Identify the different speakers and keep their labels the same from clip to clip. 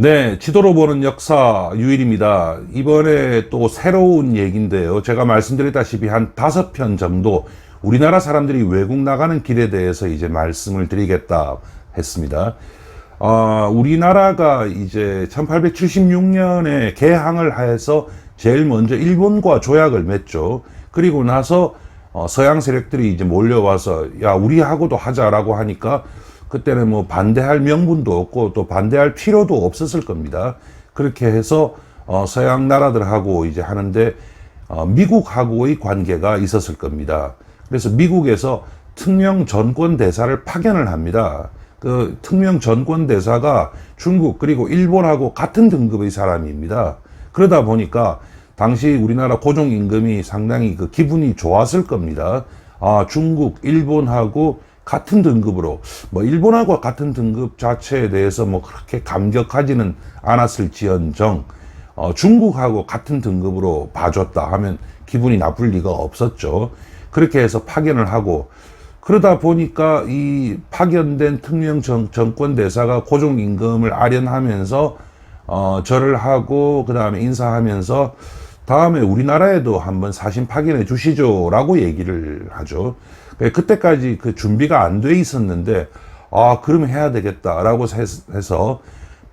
Speaker 1: 네, 지도로 보는 역사 유일입니다. 이번에 또 새로운 얘기인데요. 제가 말씀드렸다시피 한 다섯 편 정도 우리나라 사람들이 외국 나가는 길에 대해서 이제 말씀을 드리겠다 했습니다. 어, 우리나라가 이제 1876년에 개항을 해서 제일 먼저 일본과 조약을 맺죠. 그리고 나서 어, 서양 세력들이 이제 몰려와서 야 우리하고도 하자라고 하니까 그때는 뭐 반대할 명분도 없고 또 반대할 필요도 없었을 겁니다. 그렇게 해서 어, 서양 나라들하고 이제 하는데 어, 미국하고의 관계가 있었을 겁니다. 그래서 미국에서 특명 전권 대사를 파견을 합니다. 그 특명 전권 대사가 중국 그리고 일본하고 같은 등급의 사람입니다. 그러다 보니까 당시 우리나라 고종 임금이 상당히 그 기분이 좋았을 겁니다. 아, 중국, 일본하고 같은 등급으로 뭐 일본하고 같은 등급 자체에 대해서 뭐 그렇게 감격하지는 않았을지언정 어, 중국하고 같은 등급으로 봐줬다 하면 기분이 나쁠 리가 없었죠. 그렇게 해서 파견을 하고 그러다 보니까 이 파견된 특명 정, 정권 대사가 고종 임금을 아련하면서 어, 절을 하고 그 다음에 인사하면서 다음에 우리나라에도 한번 사신 파견해 주시죠라고 얘기를 하죠. 그때까지 그 준비가 안 돼 있었는데 아 그럼 해야 되겠다라고 해서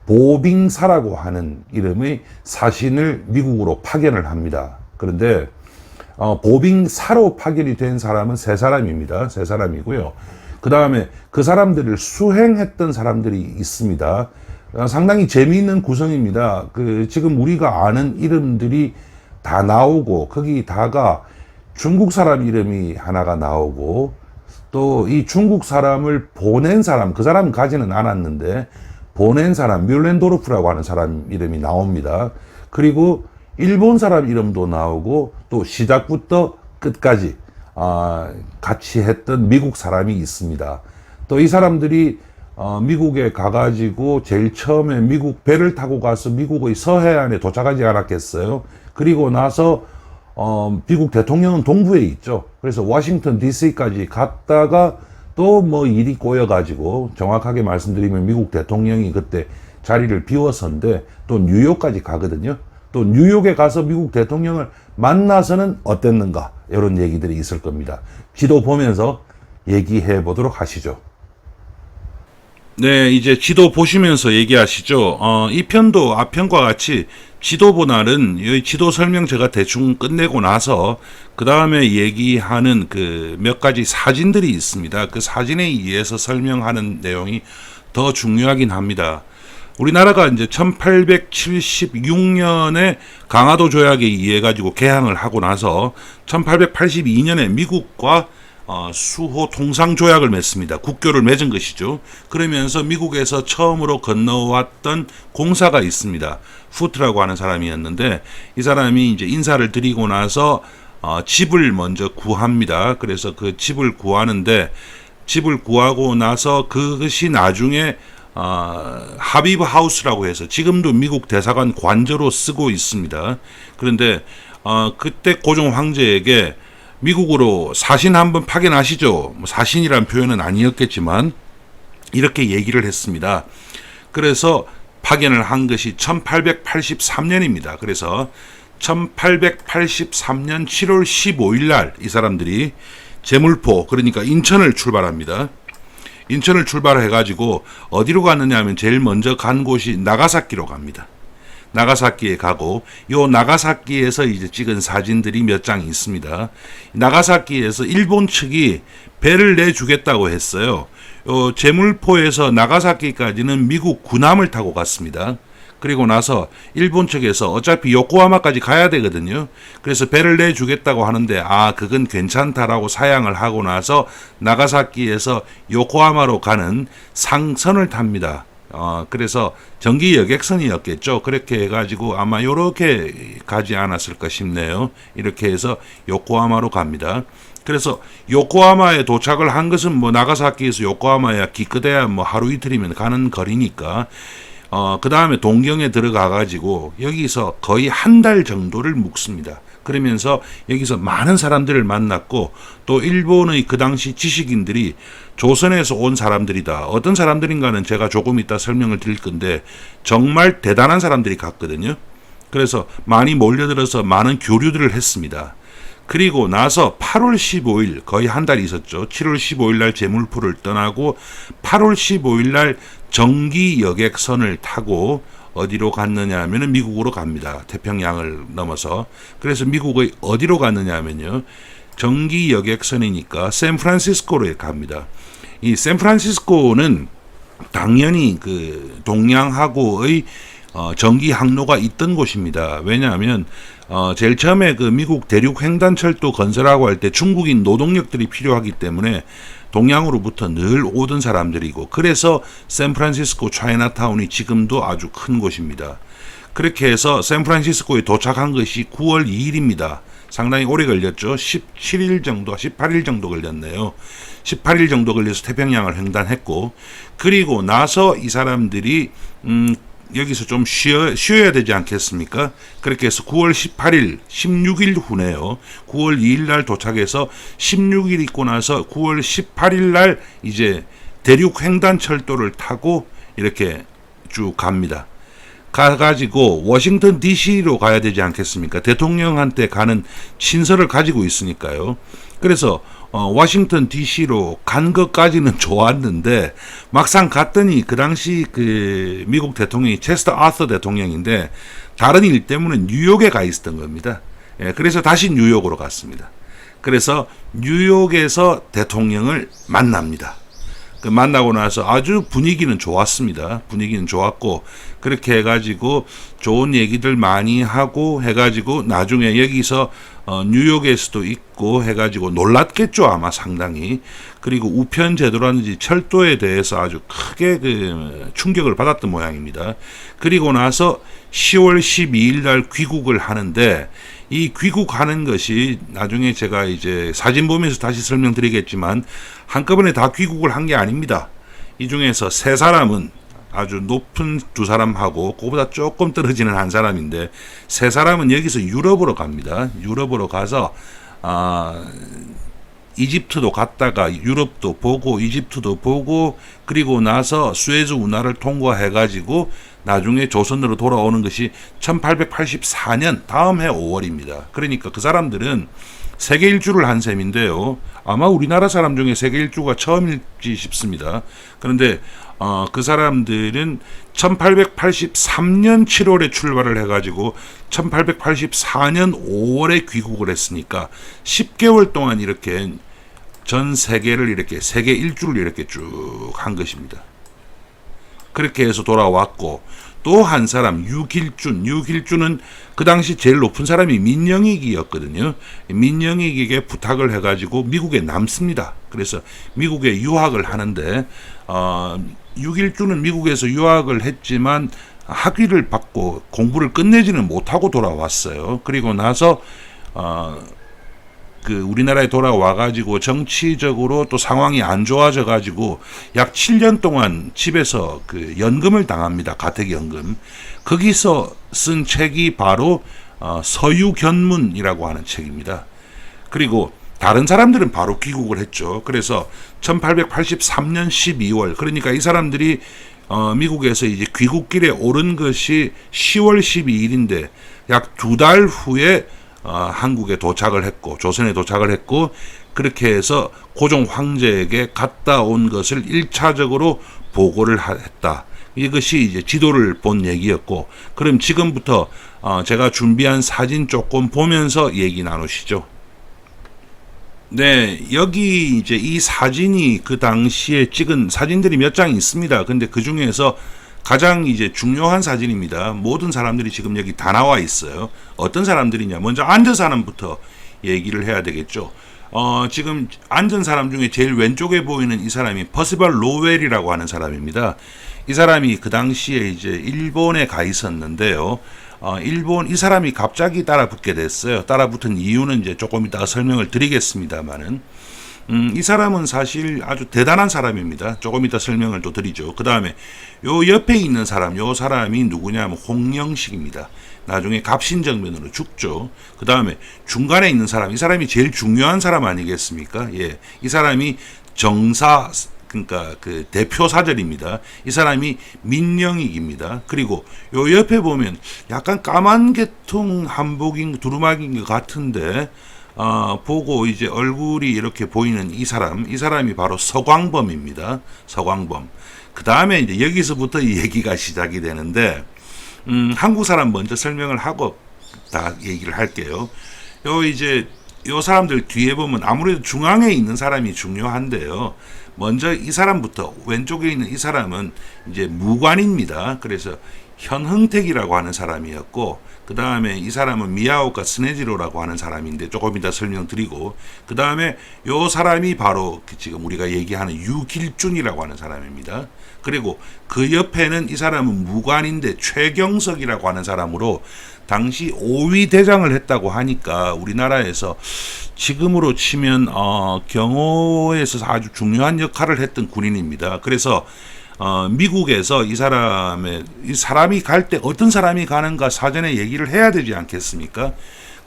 Speaker 1: 보빙사라고 하는 이름의 사신을 미국으로 파견을 합니다. 그런데 어, 보빙사로 파견이 된 사람은 세 사람입니다. 세 사람이고요. 그 다음에 그 사람들을 수행했던 사람들이 있습니다. 어, 상당히 재미있는 구성입니다. 그 지금 우리가 아는 이름들이 다 나오고 거기다가 중국 사람 이름이 하나가 나오고 또 이 중국 사람을 보낸 사람 그 사람 가지는 않았는데 보낸 사람 뮬렌도르프라고 하는 사람 이름이 나옵니다. 그리고 일본 사람 이름도 나오고 또 시작부터 끝까지 아, 같이 했던 미국 사람이 있습니다. 또 이 사람들이 어, 미국에 가가지고 제일 처음에 미국 배를 타고 가서 미국의 서해안에 도착하지 않았겠어요. 그리고 나서 어, 미국 대통령은 동부에 있죠. 그래서 워싱턴 DC까지 갔다가 또 뭐 일이 꼬여가지고 정확하게 말씀드리면 미국 대통령이 그때 자리를 비웠었는데 또 뉴욕까지 가거든요. 또 뉴욕에 가서 미국 대통령을 만나서는 어땠는가 이런 얘기들이 있을 겁니다. 지도 보면서 얘기해 보도록 하시죠. 네, 이제 지도 보시면서 얘기하시죠. 어, 이 편도 앞편과 같이 지도 보날은 이 지도 설명 제가 대충 끝내고 나서 그 다음에 얘기하는 그 몇 가지 사진들이 있습니다. 그 사진에 의해서 설명하는 내용이 더 중요하긴 합니다. 우리나라가 이제 1876년에 강화도 조약에 의해 가지고 개항을 하고 나서 1882년에 미국과 어, 수호 통상 조약을 맺습니다. 국교를 맺은 것이죠. 그러면서 미국에서 처음으로 건너왔던 공사가 있습니다. 후트라고 하는 사람이었는데 이 사람이 이제 인사를 드리고 나서 어, 집을 먼저 구합니다. 그래서 그 집을 구하는데 집을 구하고 나서 그것이 나중에 어, 하비브 하우스라고 해서 지금도 미국 대사관 관저로 쓰고 있습니다. 그런데 어, 그때 고종 황제에게 미국으로 사신 한번 파견하시죠. 뭐 사신이란 표현은 아니었겠지만 이렇게 얘기를 했습니다. 그래서 파견을 한 것이 1883년입니다. 그래서 1883년 7월 15일 날 이 사람들이 제물포 그러니까 인천을 출발합니다. 인천을 출발해 가지고 어디로 갔느냐 하면 제일 먼저 간 곳이 나가사키로 갑니다. 나가사키에 가고 요 나가사키에서 이제 찍은 사진들이 몇 장 있습니다. 나가사키에서 일본 측이 배를 내주겠다고 했어요. 요 제물포에서 나가사키까지는 미국 군함을 타고 갔습니다. 그리고 나서 일본 측에서 어차피 요코하마까지 가야 되거든요. 그래서 배를 내주겠다고 하는데 아 그건 괜찮다라고 사양을 하고 나서 나가사키에서 요코하마로 가는 상선을 탑니다. 어, 그래서 전기 여객선이었겠죠. 그렇게 해가지고 아마 요렇게 가지 않았을까 싶네요. 이렇게 해서 요코하마로 갑니다. 그래서 요코하마에 도착을 한 것은 뭐 나가사키에서 요코하마야 기껏해야 뭐 하루 이틀이면 가는 거리니까 어, 그 다음에 동경에 들어가 가지고 여기서 거의 한 달 정도를 묵습니다. 그러면서 여기서 많은 사람들을 만났고 또 일본의 그 당시 지식인들이 조선에서 온 사람들이다. 어떤 사람들인가는 제가 조금 이따 설명을 드릴 건데 정말 대단한 사람들이 갔거든요. 그래서 많이 몰려들어서 많은 교류들을 했습니다. 그리고 나서 8월 15일 거의 한 달 있었죠. 7월 15일 날 제물포를 떠나고 8월 15일 날 정기 여객선을 타고 어디로 갔느냐 하면은 미국으로 갑니다. 태평양을 넘어서. 그래서 미국의 어디로 갔느냐 하면요. 정기 여객선이니까 샌프란시스코로 갑니다. 이 샌프란시스코는 당연히 그 동양하고의 어, 전기 항로가 있던 곳입니다. 왜냐하면 어, 제일 처음에 그 미국 대륙 횡단철도 건설하고 할 때 중국인 노동력들이 필요하기 때문에 동양으로부터 늘 오던 사람들이고 그래서 샌프란시스코 차이나타운이 지금도 아주 큰 곳입니다. 그렇게 해서 샌프란시스코에 도착한 것이 9월 2일입니다. 상당히 오래 걸렸죠. 17일 정도, 18일 정도 걸렸네요. 18일 정도 걸려서 태평양을 횡단했고, 그리고 나서 이 사람들이, 음, 여기서 좀 쉬어, 쉬어야 되지 않겠습니까? 그렇게 해서 9월 18일, 16일 후네요. 9월 2일 날 도착해서 16일 있고 나서 9월 18일 날 이제 대륙 횡단 철도를 타고 이렇게 쭉 갑니다. 가가지고 워싱턴 DC로 가야 되지 않겠습니까? 대통령한테 가는 친서를 가지고 있으니까요. 그래서 어, 워싱턴 DC로 간 것까지는 좋았는데 막상 갔더니 그 당시 그 미국 대통령이 체스터 아서 대통령인데 다른 일 때문에 뉴욕에 가 있었던 겁니다. 예, 그래서 다시 뉴욕으로 갔습니다. 그래서 뉴욕에서 대통령을 만납니다. 그 만나고 나서 아주 분위기는 좋았습니다. 분위기는 좋았고 그렇게 해가지고 좋은 얘기들 많이 하고 해가지고 나중에 여기서 어, 뉴욕에서도 있고 해가지고 놀랐겠죠 아마 상당히 그리고 우편 제도라든지 철도에 대해서 아주 크게 그 충격을 받았던 모양입니다. 그리고 나서 10월 12일 날 귀국을 하는데 이 귀국하는 것이 나중에 제가 이제 사진 보면서 다시 설명드리겠지만 한꺼번에 다 귀국을 한 게 아닙니다. 이 중에서 세 사람은 아주 높은 두 사람하고 그보다 조금 떨어지는 한 사람인데 세 사람은 여기서 유럽으로 갑니다. 유럽으로 가서 아 이집트도 갔다가 유럽도 보고 이집트도 보고 그리고 나서 수에즈 운하를 통과해 가지고 나중에 조선으로 돌아오는 것이 1884년 다음 해 5월입니다. 그러니까 그 사람들은 세계 일주를 한 셈인데요. 아마 우리나라 사람 중에 세계 일주가 처음일지 싶습니다. 그런데 어, 그 사람들은 1883년 7월에 출발을 해가지고 1884년 5월에 귀국을 했으니까 10개월 동안 이렇게 전 세계를 이렇게 세계 일주를 이렇게 쭉 한 것입니다. 그렇게 해서 돌아왔고 또 한 사람 유길준 유길준은 그 당시 제일 높은 사람이 민영익이었거든요. 민영익에게 부탁을 해가지고 미국에 남습니다. 그래서 미국에 유학을 하는데 어, 유길준은 미국에서 유학을 했지만 학위를 받고 공부를 끝내지는 못하고 돌아왔어요. 그리고 나서 어, 그 우리나라에 돌아와 가지고 정치적으로 또 상황이 안 좋아져 가지고 약 7년 동안 집에서 그 연금을 당합니다. 가택 연금. 거기서 쓴 책이 바로 어, 서유견문이라고 하는 책입니다. 그리고 다른 사람들은 바로 귀국을 했죠. 그래서 1883년 12월 그러니까 이 사람들이 어, 미국에서 이제 귀국길에 오른 것이 10월 12일인데 약 두 달 후에 어, 한국에 도착을 했고 조선에 도착을 했고 그렇게 해서 고종 황제에게 갔다 온 것을 1차적으로 보고를 했다. 이것이 이제 지도를 본 얘기였고 그럼 지금부터 어, 제가 준비한 사진 조금 보면서 얘기 나누시죠. 네, 여기 이제 이 사진이 그 당시에 찍은 사진들이 몇 장 있습니다. 근데 그 중에서 가장 이제 중요한 사진입니다. 모든 사람들이 지금 여기 다 나와 있어요. 어떤 사람들이냐? 먼저 앉은 사람부터 얘기를 해야 되겠죠. 어, 지금 앉은 사람 중에 제일 왼쪽에 보이는 이 사람이 퍼시벌 로웰이라고 하는 사람입니다. 이 사람이 그 당시에 이제 일본에 가 있었는데요. 어, 일본 이 사람이 갑자기 따라붙게 됐어요. 따라붙은 이유는 이제 조금 이따가 설명을 드리겠습니다만은 음, 이 사람은 사실 아주 대단한 사람입니다. 조금 이따 설명을 또 드리죠. 그 다음에 요 옆에 있는 사람, 요 사람이 누구냐면 홍영식입니다. 나중에 갑신정변으로 죽죠. 그 다음에 중간에 있는 사람, 이 사람이 제일 중요한 사람 아니겠습니까? 예. 이 사람이 정사, 그러니까 그 대표 사절입니다. 이 사람이 민영익입니다. 그리고 요 옆에 보면 약간 까만 계통 한복인 두루마기인 것 같은데 어, 보고 이제 얼굴이 이렇게 보이는 이 사람, 이 사람이 바로 서광범입니다. 서광범. 그 다음에 이제 여기서부터 이 얘기가 시작이 되는데, 음, 한국 사람 먼저 설명을 하고 다 얘기를 할게요. 요 이제 요 사람들 뒤에 보면 아무래도 중앙에 있는 사람이 중요한데요. 먼저 이 사람부터 왼쪽에 있는 이 사람은 이제 무관입니다. 그래서 현흥택이라고 하는 사람이었고 그 다음에 이 사람은 미야오카 스네지로라고 하는 사람인데 조금 이따 설명드리고 그 다음에 요 사람이 바로 그 지금 우리가 얘기하는 유길준이라고 하는 사람입니다. 그리고 그 옆에는 이 사람은 무관인데 최경석이라고 하는 사람으로 당시 5위 대장을 했다고 하니까 우리나라에서 지금으로 치면 어, 경호에서 아주 중요한 역할을 했던 군인입니다. 그래서 어, 미국에서 이 사람의 이 사람이 갈 때 어떤 사람이 가는가 사전에 얘기를 해야 되지 않겠습니까?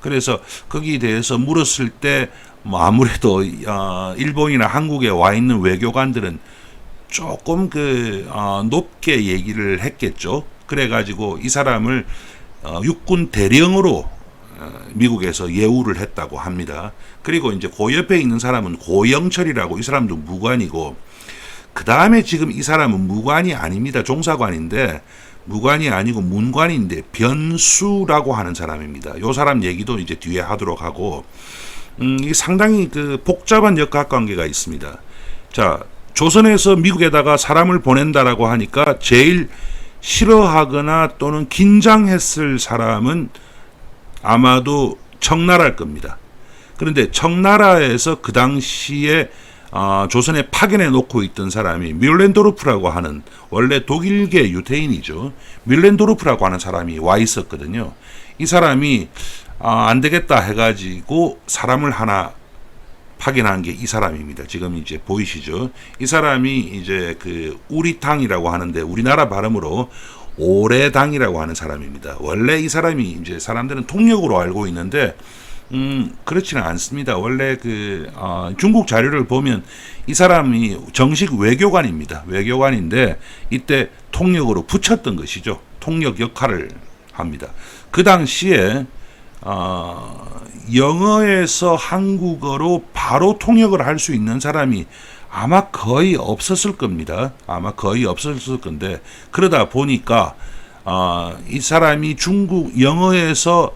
Speaker 1: 그래서 거기에 대해서 물었을 때 뭐 아무래도 어, 일본이나 한국에 와 있는 외교관들은 조금 그 어, 높게 얘기를 했겠죠. 그래가지고 이 사람을 어, 육군 대령으로 어, 미국에서 예우를 했다고 합니다. 그리고 이제 그 옆에 있는 사람은 고영철이라고 이 사람도 무관이고 그 다음에 지금 이 사람은 무관이 아닙니다. 종사관인데 무관이 아니고 문관인데 변수라고 하는 사람입니다. 요 사람 얘기도 이제 뒤에 하도록 하고 음, 이 상당히 그 복잡한 역학 관계가 있습니다. 자, 조선에서 미국에다가 사람을 보낸다라고 하니까 제일 싫어하거나 또는 긴장했을 사람은 아마도 청나라일 겁니다. 그런데 청나라에서 그 당시에 어, 조선에 파견해 놓고 있던 사람이 뮬렌도르프라고 하는 원래 독일계 유태인이죠. 뮬렌도르프라고 하는 사람이 와 있었거든요. 이 사람이 아, 안 되겠다 해가지고 사람을 하나 파견한 게 이 사람입니다. 지금 이제 보이시죠? 이 사람이 이제 그 우리탕이라고 하는데 우리나라 발음으로 오래당이라고 하는 사람입니다. 원래 이 사람이 이제 사람들은 통역으로 알고 있는데 음, 그렇지는 않습니다. 원래 그, 어, 중국 자료를 보면 이 사람이 정식 외교관입니다. 외교관인데 이때 통역으로 붙였던 것이죠. 통역 역할을 합니다. 그 당시에, 어, 영어에서 한국어로 바로 통역을 할 수 있는 사람이 아마 거의 없었을 겁니다. 아마 거의 없었을 건데, 그러다 보니까, 어, 이 사람이 중국, 영어에서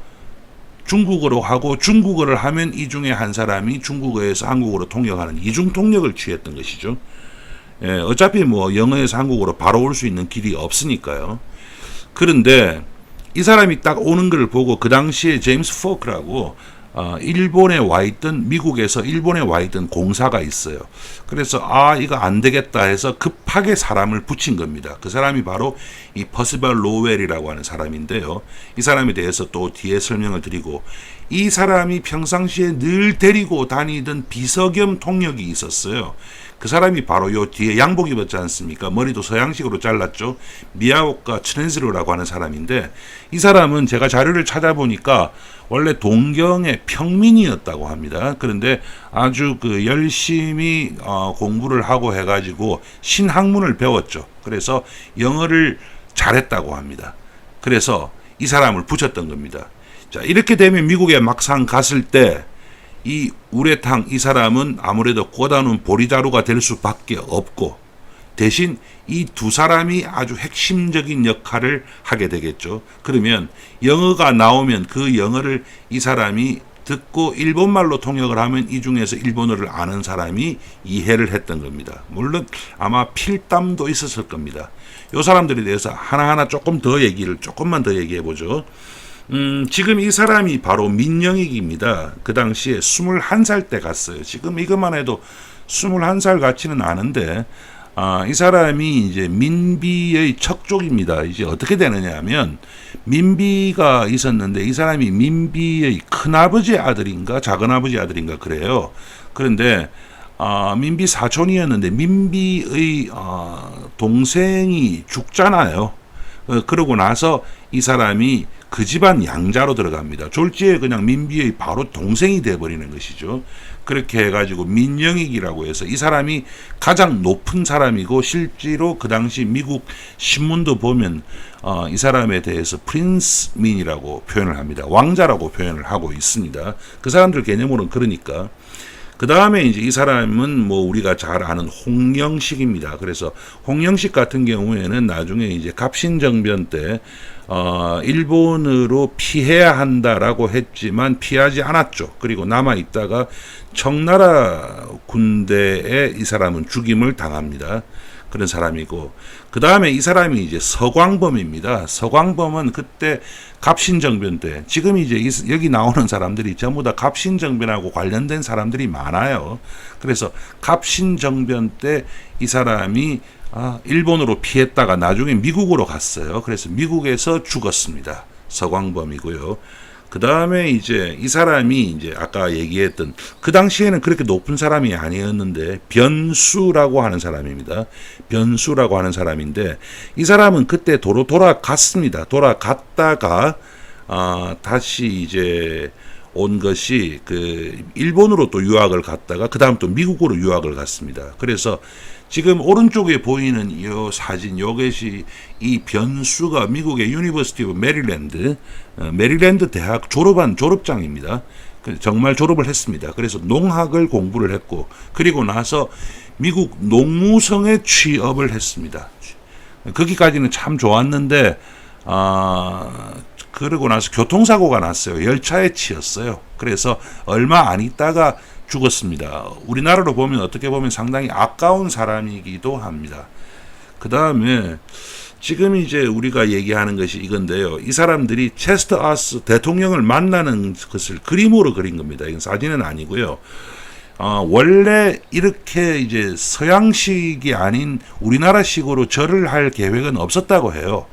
Speaker 1: 중국어로 하고 중국어를 하면 이 중에 한 사람이 중국어에서 한국어로 통역하는 이중 통역을 취했던 것이죠. 예, 어차피 뭐 영어에서 한국어로 바로 올 수 있는 길이 없으니까요. 그런데 이 사람이 딱 오는 걸 보고 그 당시에 제임스 포크라고 어, 일본에 와 있던 미국에서 일본에 와 있던 공사가 있어요. 그래서 아 이거 안 되겠다 해서 급하게 사람을 붙인 겁니다. 그 사람이 바로 이 퍼시벌 로웰이라고 하는 사람인데요. 이 사람에 대해서 또 뒤에 설명을 드리고 이 사람이 평상시에 늘 데리고 다니던 비서겸 통역이 있었어요. 그 사람이 바로 요 뒤에 양복 입었지 않습니까? 머리도 서양식으로 잘랐죠. 미야오카 츠넨스로라고 하는 사람인데 이 사람은 제가 자료를 찾아보니까 원래 동경의 평민이었다고 합니다. 그런데 아주 그 열심히 어, 공부를 하고 해가지고 신학문을 배웠죠. 그래서 영어를 잘했다고 합니다. 그래서 이 사람을 붙였던 겁니다. 자 이렇게 되면 미국에 막상 갔을 때 이 우레탕 이 사람은 아무래도 꼬다는 보리자루가 될 수밖에 없고 대신 이 두 사람이 아주 핵심적인 역할을 하게 되겠죠. 그러면 영어가 나오면 그 영어를 이 사람이 듣고 일본말로 통역을 하면 이 중에서 일본어를 아는 사람이 이해를 했던 겁니다. 물론 아마 필담도 있었을 겁니다. 요 사람들에 대해서 하나하나 조금 더 얘기를 조금만 더 얘기해 보죠. 음, 지금 이 사람이 바로 민영익입니다. 그 당시에 21살 때 갔어요. 지금 이것만 해도 21살 같지는 않은데, 아, 이 사람이 이제 민비의 척족입니다. 이제 어떻게 되느냐 하면, 민비가 있었는데, 이 사람이 민비의 큰아버지 아들인가, 작은아버지 아들인가, 그래요. 그런데, 아, 민비 사촌이었는데 민비의 어, 동생이 죽잖아요. 어, 그러고 나서 이 사람이 그 집안 양자로 들어갑니다. 졸지에 그냥 민비의 바로 동생이 돼버리는 것이죠. 그렇게 해가지고 민영익이라고 해서 이 사람이 가장 높은 사람이고 실제로 그 당시 미국 신문도 보면 어, 이 사람에 대해서 프린스 민이라고 표현을 합니다. 왕자라고 표현을 하고 있습니다. 그 사람들 개념으로는 그러니까. 그 다음에 이제 이 사람은 뭐 우리가 잘 아는 홍영식입니다. 그래서 홍영식 같은 경우에는 나중에 이제 갑신정변 때 어, 일본으로 피해야 한다라고 했지만 피하지 않았죠. 그리고 남아 있다가 청나라 군대에 이 사람은 죽임을 당합니다. 그런 사람이고 그 다음에 이 사람이 이제 서광범입니다. 서광범은 그때 갑신정변 때 지금 이제 이- 여기 나오는 사람들이 전부 다 갑신정변하고 관련된 사람들이 많아요. 그래서 갑신정변 때 이 사람이 아, 일본으로 피했다가 나중에 미국으로 갔어요. 그래서 미국에서 죽었습니다. 서광범이고요. 그 다음에 이제 이 사람이 이제 아까 얘기했던 그 당시에는 그렇게 높은 사람이 아니었는데 변수라고 하는 사람입니다. 변수라고 하는 사람인데 이 사람은 그때 도로 돌아갔습니다. 돌아갔다가 아, 다시 이제 온 것이 그 일본으로 또 유학을 갔다가 그 다음 또 미국으로 유학을 갔습니다. 그래서 지금 오른쪽에 보이는 이 사진 요것이 이 변수가 미국의 유니버시티 오브 메릴랜드 어, 메릴랜드 대학 졸업한 졸업장입니다. 그 정말 졸업을 했습니다. 그래서 농학을 공부를 했고 그리고 나서 미국 농무성에 취업을 했습니다. 거기까지는 참 좋았는데 아 그러고 나서 교통사고가 났어요. 열차에 치였어요. 그래서 얼마 안 있다가 죽었습니다. 우리나라로 보면 어떻게 보면 상당히 아까운 사람이기도 합니다. 그 다음에 지금 이제 우리가 얘기하는 것이 이건데요. 이 사람들이 체스터 아스 대통령을 만나는 것을 그림으로 그린 겁니다. 이건 사진은 아니고요. 어, 원래 이렇게 이제 서양식이 아닌 우리나라식으로 절을 할 계획은 없었다고 해요.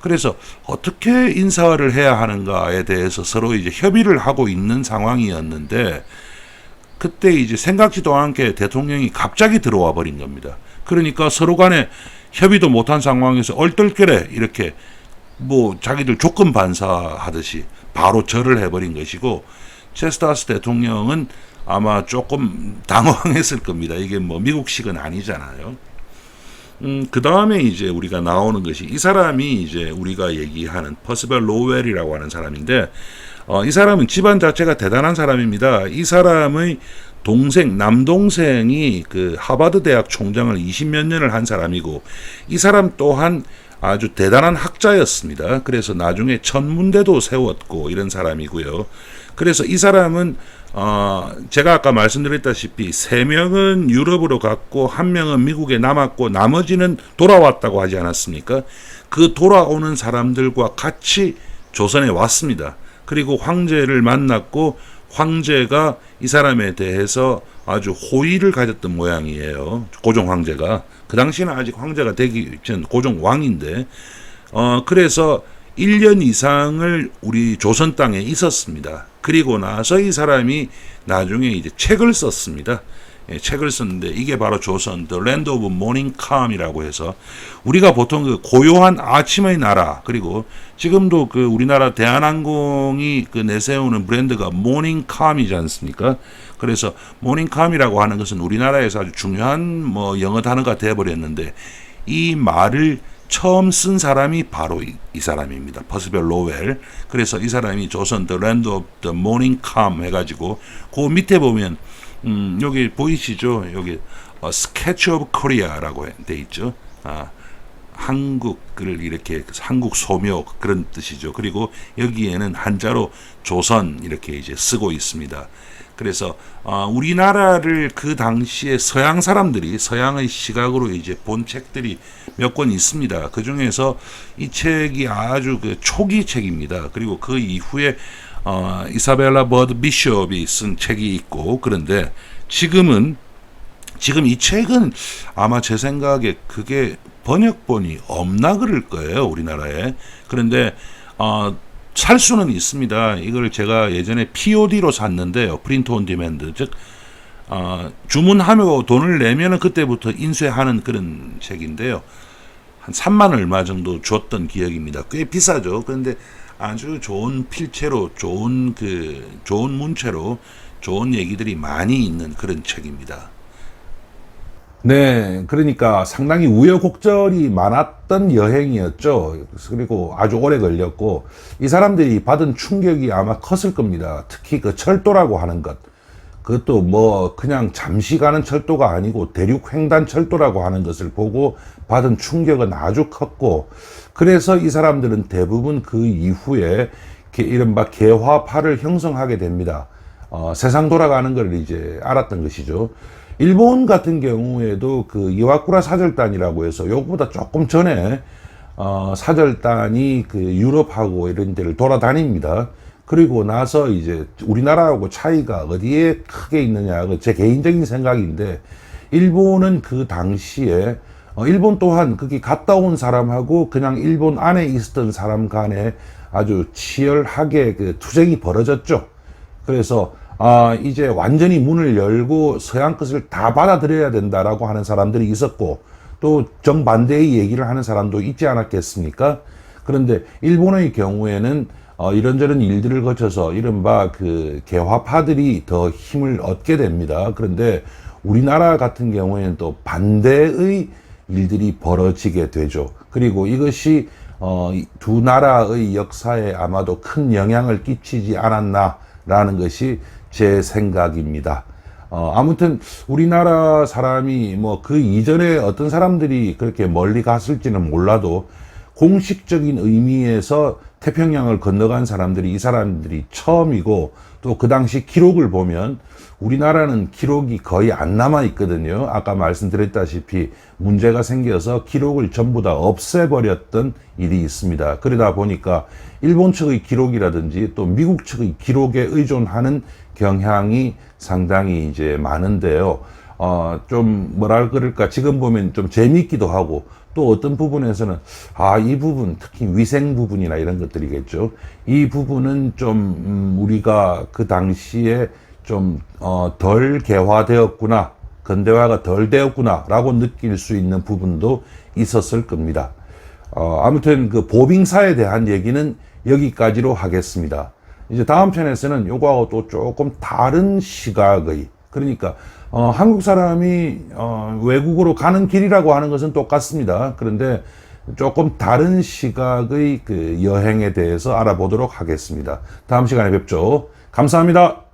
Speaker 1: 그래서 어떻게 인사를 해야 하는가에 대해서 서로 이제 협의를 하고 있는 상황이었는데 그때 이제 생각지도 않게 대통령이 갑자기 들어와 버린 겁니다. 그러니까 서로 간에 협의도 못한 상황에서 얼떨결에 이렇게 뭐 자기들 조건 반사하듯이 바로 절을 해버린 것이고 체스타스 대통령은 아마 조금 당황했을 겁니다. 이게 뭐 미국식은 아니잖아요. 음, 그 다음에 이제 우리가 나오는 것이 이 사람이 이제 우리가 얘기하는 퍼스벨 로웰이라고 하는 사람인데 어, 이 사람은 집안 자체가 대단한 사람입니다. 이 사람의 동생, 남동생이 그 하버드 대학 총장을 20몇 년을 한 사람이고 이 사람 또한 아주 대단한 학자였습니다. 그래서 나중에 천문대도 세웠고 이런 사람이고요. 그래서 이 사람은 어, 제가 아까 말씀드렸다시피 세 명은 유럽으로 갔고 한 명은 미국에 남았고 나머지는 돌아왔다고 하지 않았습니까? 그 돌아오는 사람들과 같이 조선에 왔습니다. 그리고 황제를 만났고 황제가 이 사람에 대해서 아주 호의를 가졌던 모양이에요. 고종 황제가 그 당시는 아직 황제가 되기 전 고종 왕인데 어 그래서 1년 이상을 우리 조선 땅에 있었습니다. 그리고 나서 이 사람이 나중에 이제 책을 썼습니다. 예, 책을 썼는데 이게 바로 조선 The Land of Morning Calm이라고 해서 우리가 보통 그 고요한 아침의 나라 그리고 지금도 그 우리나라 대한항공이 그 내세우는 브랜드가 Morning Calm이지 않습니까? 그래서 Morning Calm이라고 하는 것은 우리나라에서 아주 중요한 뭐 영어 단어가 되어 버렸는데 이 말을 처음 쓴 사람이 바로 이, 이 사람입니다. 퍼스벨 로웰. 그래서 이 사람이 조선 The Land of the Morning Calm 해가지고 그 밑에 보면 음, 여기 보이시죠? 여기 어, Sketch of Korea라고 돼 있죠. 아, 한국을 이렇게 한국 소묘 그런 뜻이죠. 그리고 여기에는 한자로 조선 이렇게 이제 쓰고 있습니다. 그래서 어, 우리나라를 그 당시에 서양 사람들이 서양의 시각으로 이제 본 책들이 몇 권 있습니다. 그 중에서 이 책이 아주 그 초기 책입니다. 그리고 그 이후에 어, 이사벨라 버드 비숍이 쓴 책이 있고 그런데 지금은 지금 이 책은 아마 제 생각에 그게 번역본이 없나 그럴 거예요 우리나라에 그런데 어, 살 수는 있습니다 이걸 제가 예전에 POD로 샀는데요 프린트 온 디맨드 즉 어, 주문하며 돈을 내면은 그때부터 인쇄하는 그런 책인데요. 한 3만 얼마 정도 줬던 기억입니다. 꽤 비싸죠. 그런데 아주 좋은 필체로 좋은 그 좋은 문체로 좋은 얘기들이 많이 있는 그런 책입니다. 네, 그러니까 상당히 우여곡절이 많았던 여행이었죠. 그리고 아주 오래 걸렸고 이 사람들이 받은 충격이 아마 컸을 겁니다. 특히 그 철도라고 하는 것. 그것도 뭐 그냥 잠시 가는 철도가 아니고 대륙 횡단 철도라고 하는 것을 보고 받은 충격은 아주 컸고 그래서 이 사람들은 대부분 그 이후에 게- 이른바 개화파를 형성하게 됩니다. 어, 세상 돌아가는 걸 이제 알았던 것이죠. 일본 같은 경우에도 그 이와쿠라 사절단이라고 해서 요거보다 조금 전에 어, 사절단이 그 유럽하고 이런 데를 돌아다닙니다. 그리고 나서 이제 우리나라하고 차이가 어디에 크게 있느냐, 그제 개인적인 생각인데, 일본은 그 당시에, 어, 일본 또한 거기 갔다 온 사람하고 그냥 일본 안에 있었던 사람 간에 아주 치열하게 그 투쟁이 벌어졌죠. 그래서 아 이제 완전히 문을 열고 서양 것을 다 받아들여야 된다라고 하는 사람들이 있었고 또 정반대의 얘기를 하는 사람도 있지 않았겠습니까? 그런데 일본의 경우에는 어, 이런저런 일들을 거쳐서 이른바 그 개화파들이 더 힘을 얻게 됩니다. 그런데 우리나라 같은 경우에는 또 반대의 일들이 벌어지게 되죠. 그리고 이것이 어, 이두 나라의 역사에 아마도 큰 영향을 끼치지 않았나라는 것이 제 생각입니다. 어, 아무튼 우리나라 사람이 뭐 그 이전에 어떤 사람들이 그렇게 멀리 갔을지는 몰라도 공식적인 의미에서 태평양을 건너간 사람들이 이 사람들이 처음이고 또 그 당시 기록을 보면 우리나라는 기록이 거의 안 남아 있거든요. 아까 말씀드렸다시피 문제가 생겨서 기록을 전부 다 없애버렸던 일이 있습니다. 그러다 보니까 일본 측의 기록이라든지 또 미국 측의 기록에 의존하는 경향이 상당히 이제 많은데요. 어, 좀 뭐라 그럴까 지금 보면 좀 재미있기도 하고 또 어떤 부분에서는 아 이 부분 특히 위생 부분이나 이런 것들이겠죠 이 부분은 좀 음, 우리가 그 당시에 좀 어, 덜 개화되었구나 근대화가 덜 되었구나라고 느낄 수 있는 부분도 있었을 겁니다. 어, 아무튼 그 보빙사에 대한 얘기는 여기까지로 하겠습니다. 이제 다음 편에서는 요거하고 또 조금 다른 시각의 그러니까 어, 한국 사람이 어, 외국으로 가는 길이라고 하는 것은 똑같습니다. 그런데 조금 다른 시각의 그 여행에 대해서 알아보도록 하겠습니다. 다음 시간에 뵙죠. 감사합니다.